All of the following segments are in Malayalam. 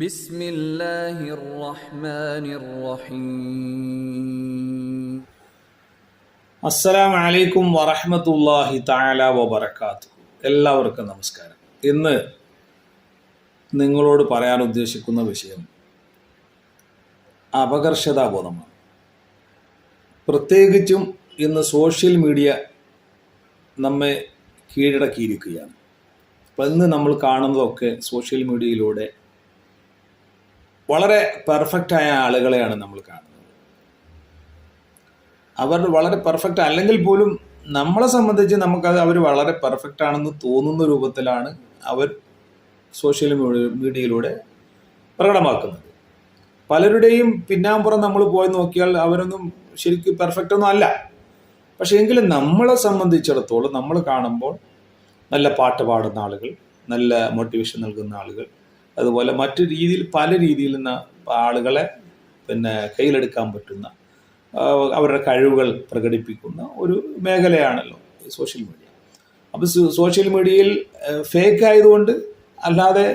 ബിസ്മില്ലാഹിർ റഹ്മാനിർ റഹീം അസ്സലാമു അലൈക്കും വറഹ്മത്തുള്ളാഹി തആല വബറകാത്തു എല്ലാവർക്കും നമസ്കാരം. ഇന്ന് നിങ്ങളോട് പറയാൻ ഉദ്ദേശിക്കുന്ന വിഷയം അപകർഷതാബോധമാണ്. പ്രത്യേകിച്ചും ഇന്ന് സോഷ്യൽ മീഡിയ നമ്മെ കീഴടക്കിയിരിക്കുകയാണ്. അപ്പം ഇന്ന് നമ്മൾ കാണുന്നതൊക്കെ സോഷ്യൽ മീഡിയയിലൂടെ വളരെ പെർഫെക്റ്റ് പെർഫെക്റ്റായ ആളുകളെയാണ് നമ്മൾ കാണുന്നത്. അവർ വളരെ പെർഫെക്റ്റ് അല്ലെങ്കിൽ പോലും നമ്മളെ സംബന്ധിച്ച് നമുക്കത് അവർ വളരെ പെർഫെക്റ്റ് ആണെന്ന് തോന്നുന്ന രൂപത്തിലാണ് അവർ സോഷ്യൽ മീഡിയ- മീഡിയയിലൂടെ പ്രകടമാക്കുന്നത്. പലരുടെയും പിന്നാമ്പുറം നമ്മൾ പോയി നോക്കിയാൽ അവരൊന്നും ശരിക്കും പെർഫെക്റ്റ് ഒന്നും അല്ല. പക്ഷേ എങ്കിലും നമ്മളെ സംബന്ധിച്ചിടത്തോളം നമ്മൾ കാണുമ്പോൾ നല്ല പാട്ട് പാടുന്ന ആളുകൾ നല്ല മോട്ടിവേഷൻ നൽകുന്ന ആളുകൾ അതുപോലെ മറ്റു രീതിയിൽ പല രീതിയിൽ നിന്ന് ആളുകളെ പിന്നെ കയ്യിലെടുക്കാൻ പറ്റുന്ന അവരുടെ കഴിവുകൾ പ്രകടിപ്പിക്കുന്ന ഒരു മേഖലയാണല്ലോ സോഷ്യൽ മീഡിയ. അപ്പോൾ സോഷ്യൽ മീഡിയയിൽ ഫേക്ക് ആയതുകൊണ്ട് അല്ലാതെ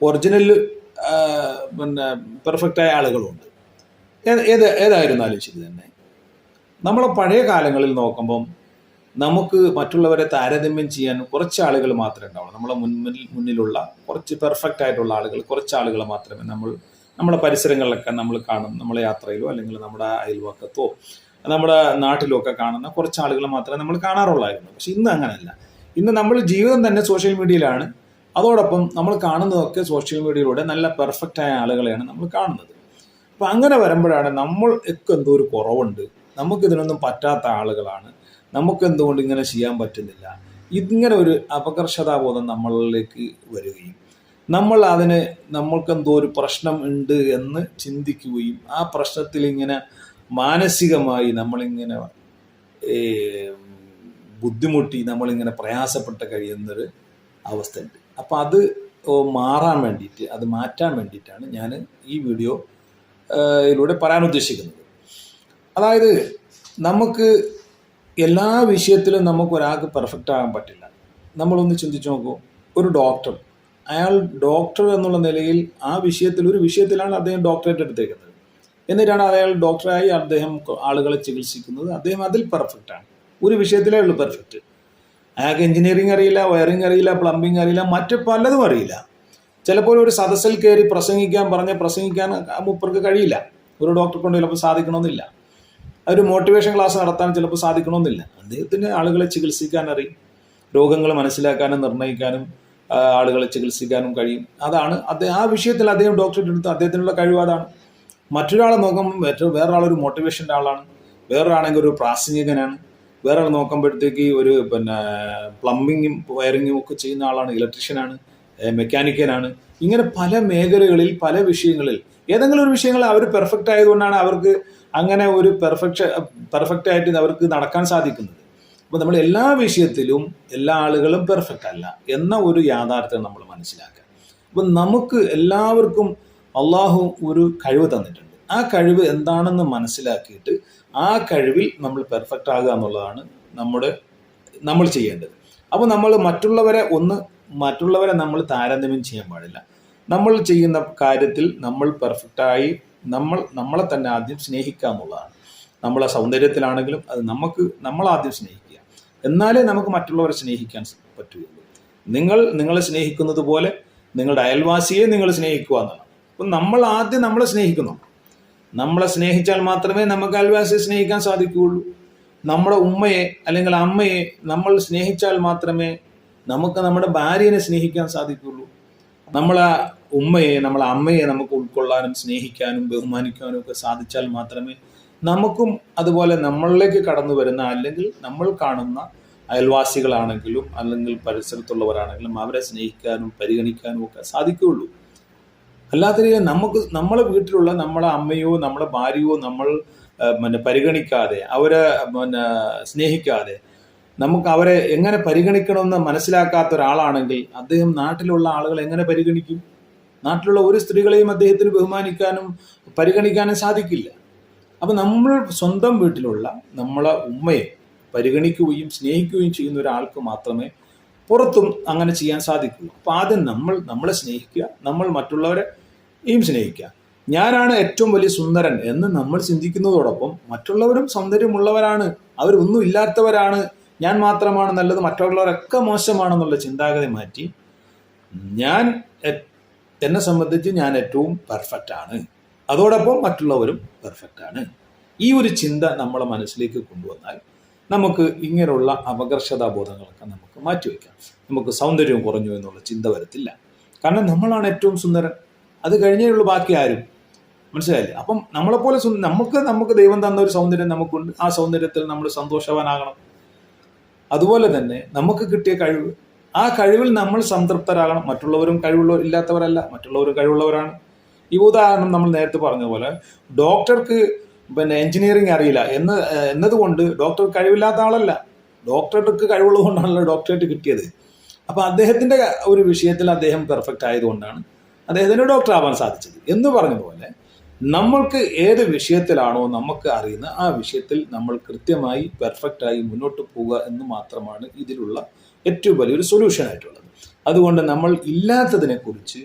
ഒറിജിനൽ പിന്നെ പെർഫെക്റ്റായ ആളുകളുണ്ട്. ഏത് ഏത് ഏതായിരുന്നാലും ശരി തന്നെ. നമ്മളെ പഴയ കാലങ്ങളിൽ നോക്കുമ്പം നമുക്ക് മറ്റുള്ളവരെ താരതമ്യം ചെയ്യാൻ കുറച്ച് ആളുകൾ മാത്രമേ ഉണ്ടാവുള്ളൂ. നമ്മളെ മുൻപിൽ മുന്നിലുള്ള കുറച്ച് പെർഫെക്റ്റ് ആയിട്ടുള്ള ആളുകൾ കുറച്ച് ആളുകൾ മാത്രമേ നമ്മൾ നമ്മുടെ പരിസരങ്ങളിലൊക്കെ നമ്മൾ കാണും. നമ്മളെ യാത്രയിലോ അല്ലെങ്കിൽ നമ്മുടെ അയൽവക്കത്തോ നമ്മുടെ നാട്ടിലോ ഒക്കെ കാണുന്ന കുറച്ച് ആളുകൾ മാത്രമേ നമ്മൾ കാണാറുള്ളായിരുന്നു. പക്ഷെ ഇന്ന് അങ്ങനെയല്ല. ഇന്ന് നമ്മൾ ജീവിതം തന്നെ സോഷ്യൽ മീഡിയയിലാണ് അതോടൊപ്പം നമ്മൾ കാണുന്നതൊക്കെ സോഷ്യൽ മീഡിയയിലൂടെ നല്ല പെർഫെക്റ്റ് ആയ ആളുകളെയാണ് നമ്മൾ കാണുന്നത്. അപ്പം അങ്ങനെ വരുമ്പോഴാണ് നമ്മൾ ഒക്കെ എന്തോ ഒരു കുറവുണ്ട്. നമുക്കിതിനൊന്നും പറ്റാത്ത ആളുകളാണ്. നമുക്ക് എന്തുകൊണ്ട് ഇങ്ങനെ ചെയ്യാൻ പറ്റുന്നില്ല? ഇങ്ങനെ ഒരു അപകർഷതാബോധം നമ്മളിലേക്ക് വരികയും നമ്മൾ അതിന് നമ്മൾക്കെന്തോ ഒരു പ്രശ്നം ഉണ്ട് എന്ന് ചിന്തിക്കുകയും ആ പ്രശ്നത്തിൽ ഇങ്ങനെ മാനസികമായി നമ്മളിങ്ങനെ ബുദ്ധിമുട്ടി നമ്മളിങ്ങനെ പ്രയാസപ്പെട്ട് കഴിയുന്നൊരു അവസ്ഥയുണ്ട്. അപ്പം അത് മാറാൻ വേണ്ടിയിട്ട് അത് മാറ്റാൻ വേണ്ടിയിട്ടാണ് ഞാൻ ഈ വീഡിയോ ഇതിലൂടെ പറയാൻ ഉദ്ദേശിക്കുന്നത്. അതായത് നമുക്ക് എല്ലാ വിഷയത്തിലും നമുക്ക് ഒരാൾക്ക് പെർഫെക്റ്റ് ആകാൻ പറ്റില്ല. നമ്മളൊന്ന് ചിന്തിച്ചു നോക്കൂ. ഒരു ഡോക്ടർ അയാൾ ഡോക്ടർ എന്നുള്ള നിലയിൽ ആ വിഷയത്തിൽ ഒരു വിഷയത്തിലാണ് അദ്ദേഹം ഡോക്ടറേറ്റ് എടുത്തേക്കുന്നത്. എന്നിട്ടാണ് അയാൾ ഡോക്ടറായി അദ്ദേഹം ആളുകളെ ചികിത്സിക്കുന്നത്. അദ്ദേഹം അതിൽ പെർഫെക്റ്റ് ആണ്. ഒരു വിഷയത്തിലേ ഉള്ളൂ പെർഫെക്റ്റ് അയാൾക്ക് എഞ്ചിനീയറിംഗ് അറിയില്ല വയറിംഗ് അറിയില്ല പ്ലംബിംഗ് അറിയില്ല മറ്റ് പലതും അറിയില്ല. ചിലപ്പോൾ ഒരു സദസ്സിൽ കയറി പ്രസംഗിക്കാൻ പറഞ്ഞ് പ്രസംഗിക്കാൻ മൂപ്പർക്ക് കഴിയില്ല. ഒരു ഡോക്ടർ കൊണ്ട് ചിലപ്പോൾ സാധിക്കണമെന്നില്ല. ഒരു മോട്ടിവേഷൻ ക്ലാസ് നടത്താൻ ചിലപ്പോൾ സാധിക്കണമെന്നില്ല. അദ്ദേഹത്തിന് ആളുകളെ ചികിത്സിക്കാൻ അറിയും രോഗങ്ങൾ മനസ്സിലാക്കാനും നിർണയിക്കാനും ആളുകളെ ചികിത്സിക്കാനും കഴിയും. അതാണ് ആ വിഷയത്തിൽ അദ്ദേഹം ഡോക്ടറേറ്റ് എടുത്ത് അദ്ദേഹത്തിനുള്ള കഴിവ് അതാണ്. മറ്റൊരാളെ നോക്കുമ്പോൾ മറ്റൊരു വേറൊരാളൊരു മോട്ടിവേഷന്റെ ആളാണ്. വേറൊരാണെങ്കിൽ ഒരു പ്രാസംഗികനാണ്. വേറെ ആൾ നോക്കുമ്പോഴത്തേക്ക് ഒരു പിന്നെ പ്ലംബിങ്ങും വയറിങ്ങും ഒക്കെ ചെയ്യുന്ന ആളാണ് ഇലക്ട്രീഷ്യനാണ് മെക്കാനിക്കനാണ് ഇങ്ങനെ പല മേഖലകളിൽ പല വിഷയങ്ങളിൽ ഏതെങ്കിലും ഒരു വിഷയങ്ങൾ അവർ പെർഫെക്റ്റ് ആയതുകൊണ്ടാണ് അവർക്ക് അങ്ങനെ ഒരു പെർഫെക്ഷൻ പെർഫെക്റ്റ് ആയിട്ട് അവർക്ക് നടക്കാൻ സാധിക്കുന്നത്. അപ്പോൾ നമ്മൾ എല്ലാ വിഷയത്തിലും എല്ലാ ആളുകളും പെർഫെക്റ്റ് അല്ല എന്ന ഒരു യാഥാർത്ഥ്യം നമ്മൾ മനസ്സിലാക്കുക. അപ്പം നമുക്ക് എല്ലാവർക്കും അള്ളാഹു ഒരു കഴിവ് തന്നിട്ടുണ്ട്. ആ കഴിവ് എന്താണെന്ന് മനസ്സിലാക്കിയിട്ട് ആ കഴിവിൽ നമ്മൾ പെർഫെക്റ്റ് ആകുക എന്നുള്ളതാണ് നമ്മുടെ നമ്മൾ ചെയ്യേണ്ടത്. അപ്പോൾ നമ്മൾ മറ്റുള്ളവരെ ഒന്ന് മറ്റുള്ളവരെ നമ്മൾ താരതമ്യം ചെയ്യാൻ പാടില്ല. നമ്മൾ ചെയ്യുന്ന കാര്യത്തിൽ നമ്മൾ പെർഫെക്റ്റായി നമ്മൾ നമ്മളെ തന്നെ ആദ്യം സ്നേഹിക്കുക എന്നുള്ളതാണ്. നമ്മളെ സൗന്ദര്യത്തിലാണെങ്കിലും അത് നമുക്ക് നമ്മൾ ആദ്യം സ്നേഹിക്കുക. എന്നാലേ നമുക്ക് മറ്റുള്ളവരെ സ്നേഹിക്കാൻ പറ്റുകയുള്ളൂ നിങ്ങൾ നിങ്ങളെ സ്നേഹിക്കുന്നത് പോലെ നിങ്ങളുടെ അയൽവാസിയെ നിങ്ങൾ സ്നേഹിക്കുക എന്നാണ്. അപ്പം നമ്മൾ ആദ്യം നമ്മളെ സ്നേഹിക്കുന്നു. നമ്മളെ സ്നേഹിച്ചാൽ മാത്രമേ നമുക്ക് അയൽവാസിയെ സ്നേഹിക്കാൻ സാധിക്കുകയുള്ളൂ. നമ്മുടെ ഉമ്മയെ അല്ലെങ്കിൽ അമ്മയെ നമ്മൾ സ്നേഹിച്ചാൽ മാത്രമേ നമുക്ക് നമ്മുടെ ഭാര്യനെ സ്നേഹിക്കാൻ സാധിക്കുകയുള്ളൂ. നമ്മളെ ഉമ്മയെ നമ്മളെ അമ്മയെ നമുക്ക് ഉൾക്കൊള്ളാനും സ്നേഹിക്കാനും ബഹുമാനിക്കാനും ഒക്കെ സാധിച്ചാൽ മാത്രമേ നമുക്കും അതുപോലെ നമ്മളിലേക്ക് കടന്നു വരുന്ന അല്ലെങ്കിൽ നമ്മൾ കാണുന്ന അയൽവാസികളാണെങ്കിലും അല്ലെങ്കിൽ പരിസരത്തുള്ളവരാണെങ്കിലും അവരെ സ്നേഹിക്കാനും പരിഗണിക്കാനും ഒക്കെ സാധിക്കുകയുള്ളൂ. അല്ലാത്ത രീതിയിൽ നമുക്ക് നമ്മളെ വീട്ടിലുള്ള നമ്മളെ അമ്മയോ നമ്മളെ ഭാര്യയോ നമ്മൾ പിന്നെ പരിഗണിക്കാതെ അവരെ പിന്നെ സ്നേഹിക്കാതെ നമുക്ക് അവരെ എങ്ങനെ പരിഗണിക്കണമെന്ന് മനസ്സിലാക്കാത്ത ഒരാളാണെങ്കിൽ അദ്ദേഹം നാട്ടിലുള്ള ആളുകൾ എങ്ങനെ പരിഗണിക്കും? നാട്ടിലുള്ള ഒരു സ്ത്രീകളെയും അദ്ദേഹത്തിന് ബഹുമാനിക്കാനും പരിഗണിക്കാനും സാധിക്കില്ല. അപ്പം നമ്മൾ സ്വന്തം വീട്ടിലുള്ള നമ്മളെ ഉമ്മയെ പരിഗണിക്കുകയും സ്നേഹിക്കുകയും ചെയ്യുന്ന ഒരാൾക്ക് മാത്രമേ പുറത്തും അങ്ങനെ ചെയ്യാൻ സാധിക്കുള്ളൂ. അപ്പം ആദ്യം നമ്മൾ നമ്മളെ സ്നേഹിക്കുക നമ്മൾ മറ്റുള്ളവരെ യും സ്നേഹിക്കുക. ഞാനാണ് ഏറ്റവും വലിയ സുന്ദരൻ എന്ന് നമ്മൾ ചിന്തിക്കുന്നതോടൊപ്പം മറ്റുള്ളവരും സൗന്ദര്യമുള്ളവരാണ് അവരൊന്നും ഇല്ലാത്തവരാണ് ഞാൻ മാത്രമാണ് നല്ലത് മറ്റുള്ളവരൊക്കെ മോശമാണെന്നുള്ള ചിന്താഗതി മാറ്റി ഞാൻ എന്നെ സംബന്ധിച്ച് ഞാൻ ഏറ്റവും പെർഫെക്റ്റ് ആണ്. അതോടൊപ്പം മറ്റുള്ളവരും പെർഫെക്റ്റ് ആണ്. ഈ ഒരു ചിന്ത നമ്മളെ മനസ്സിലേക്ക് കൊണ്ടുവന്നാൽ നമുക്ക് ഇങ്ങനെയുള്ള അപകർഷതാബോധങ്ങളൊക്കെ നമുക്ക് മാറ്റിവെക്കാം നമുക്ക് സൗന്ദര്യം കുറഞ്ഞു എന്നുള്ള ചിന്ത വരത്തില്ല. കാരണം നമ്മളാണ് ഏറ്റവും സുന്ദരൻ. അത് കഴിഞ്ഞേ ഉള്ളൂ ബാക്കി ആരും. മനസ്സിലായില്ലേ? അപ്പം നമ്മളെപ്പോലെ നമുക്ക് നമുക്ക് ദൈവം തന്ന ഒരു സൗന്ദര്യം നമുക്കുണ്ട്. ആ സൗന്ദര്യത്തിൽ നമ്മൾ സന്തോഷവാനാകണം. അതുപോലെ തന്നെ നമുക്ക് കിട്ടിയ കഴിവ് ആ കഴിവിൽ നമ്മൾ സംതൃപ്തരാകണം. മറ്റുള്ളവരും കഴിവുള്ള ഇല്ലാത്തവരല്ല മറ്റുള്ളവരും കഴിവുള്ളവരാണ്. ഈ ഉദാഹരണം നമ്മൾ നേരത്തെ പറഞ്ഞ പോലെ ഡോക്ടർക്ക് പിന്നെ എഞ്ചിനീയറിംഗ് അറിയില്ല എന്ന് എന്നതുകൊണ്ട് ഡോക്ടർ കഴിവില്ലാത്ത ആളല്ല. ഡോക്ടർക്ക് കഴിവുള്ളത് കൊണ്ടാണല്ലോ ഡോക്ടറേറ്റ് കിട്ടിയത്. അപ്പോൾ അദ്ദേഹത്തിന്റെ ഒരു വിഷയത്തിൽ അദ്ദേഹം പെർഫെക്റ്റ് ആയതുകൊണ്ടാണ് അദ്ദേഹത്തിന് ഡോക്ടർ ആവാൻ സാധിച്ചത്. എന്ന് പറഞ്ഞതുപോലെ പോലെ നമ്മൾക്ക് ഏത് വിഷയത്തിലാണോ നമുക്ക് അറിയുന്ന ആ വിഷയത്തിൽ നമ്മൾ കൃത്യമായി പെർഫെക്റ്റായി മുന്നോട്ട് പോവുക എന്ന് മാത്രമാണ് ഇതിലുള്ള ഏറ്റവും വലിയൊരു സൊല്യൂഷൻ ആയിട്ടുള്ളത്. അതുകൊണ്ട് നമ്മൾ ഇല്ലാത്തതിനെ കുറിച്ച്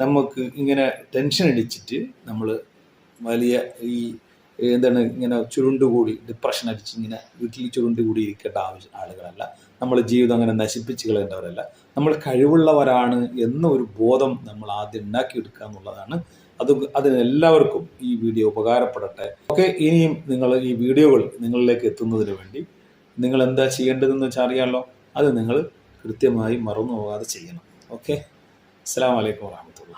നമുക്ക് ഇങ്ങനെ ടെൻഷൻ അടിച്ചിട്ട് നമ്മൾ വലിയ ഈ എന്താണ് ഇങ്ങനെ ചുരുണ്ടുകൂടി ഡിപ്രഷൻ അടിച്ച് ഇങ്ങനെ വീട്ടിൽ ചുരുണ്ടുകൂടി ഇരിക്കേണ്ട ആവശ്യം ആളുകളല്ല. നമ്മൾ ജീവിതം അങ്ങനെ നശിപ്പിച്ച് കളയേണ്ടവരല്ല. നമ്മൾ കഴിവുള്ളവരാണ് എന്നൊരു ബോധം നമ്മൾ ആദ്യം ഉണ്ടാക്കിയെടുക്കുക എന്നുള്ളതാണ് അത് അതിന് എല്ലാവർക്കും ഈ വീഡിയോ ഉപകാരപ്പെടട്ടെ. ഓക്കെ ഇനിയും നിങ്ങൾ ഈ വീഡിയോകൾ നിങ്ങളിലേക്ക് എത്തുന്നതിന് വേണ്ടി നിങ്ങൾ എന്താ ചെയ്യേണ്ടതെന്ന് വെച്ചാൽ അറിയാമല്ലോ അത് നിങ്ങൾ കൃത്യമായി മറന്നു പോകാതെ ചെയ്യണം. ഓക്കെ അസ്സാം വലൈക്കും വാഹമത്തുള്ള